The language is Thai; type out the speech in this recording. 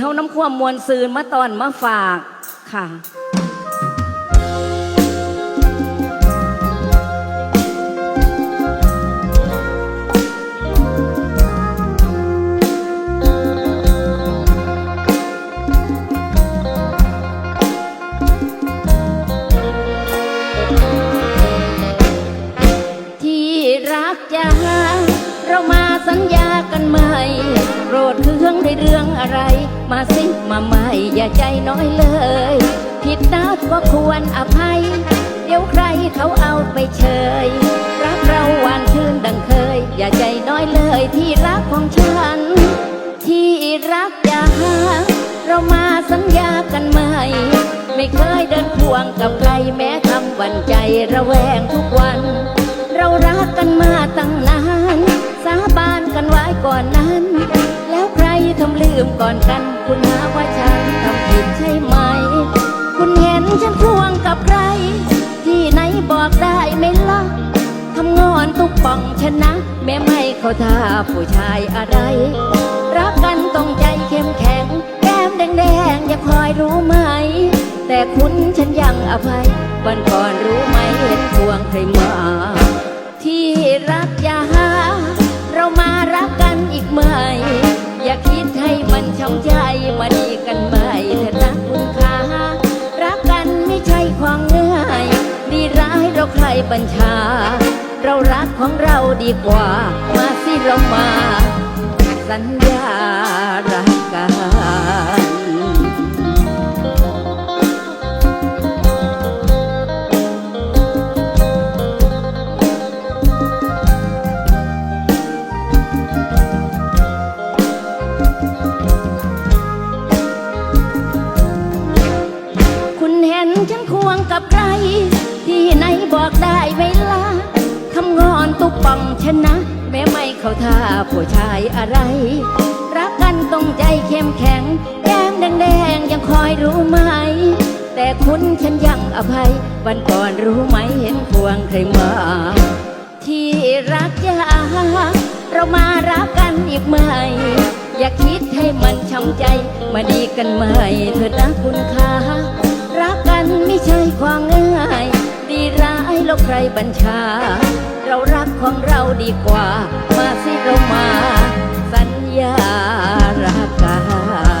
เฮาน้ำความมวลซืนมาตอนมาฝากค่ะ ที่รักจะหาเรามาสัญญากันใหม่โปรดเครื่องในเรื่องอะไร มาสิมาใหม่อย่าใจน้อยเลย ผิดนัดก็ควรอภัย เดี๋ยวใครเขาเอาไปเชย รักเราหวานชื่นดังเคย อย่าใจน้อยเลยที่รักของฉัน ที่รักอย่าหาเรามาสัญญากันใหม่ ไม่เคยเดินควงกับใครแม้คำวันใจระแวงทุกวัน เรารักกันมา บอกได้ไหมล่ะทำงอนตุกป่องชนะ แม้ไม่เข้าท่าผู้ชายอะไร รักกันต้องใจเข้มแข็ง แก้มแดงๆอย่าคอยรู้ไหม แต่คุณฉันยังอภัย วันก่อนรู้ไหมเห็นควงใครมา ที่รักอย่าหา เรามารักกันอีกไหม อย่าคิดให้มันช้ำใจ บัญชา เรารักของเราดีกว่า มาสิเรามา สัญญารักกัน อกได้ไหมล่ะทำงอนตุกป่องชนะ แม้ไม่เข้าท่าผู้ชายอะไร รักกันต้องใจเข้มแข็ง แก้มแดงๆยังคอยรู้ไหม แต่คุณฉันยังอภัย วันก่อนรู้ไหมเห็นควงใครมา ที่รักยาเรามารักกันอีกไหม อย่าคิดให้มันช้ำใจ มาดีกันไหมเถิดนะคุณค่า ใครบัญชา เรารักของเราดีกว่า มาสิเรามา สัญญารักกัน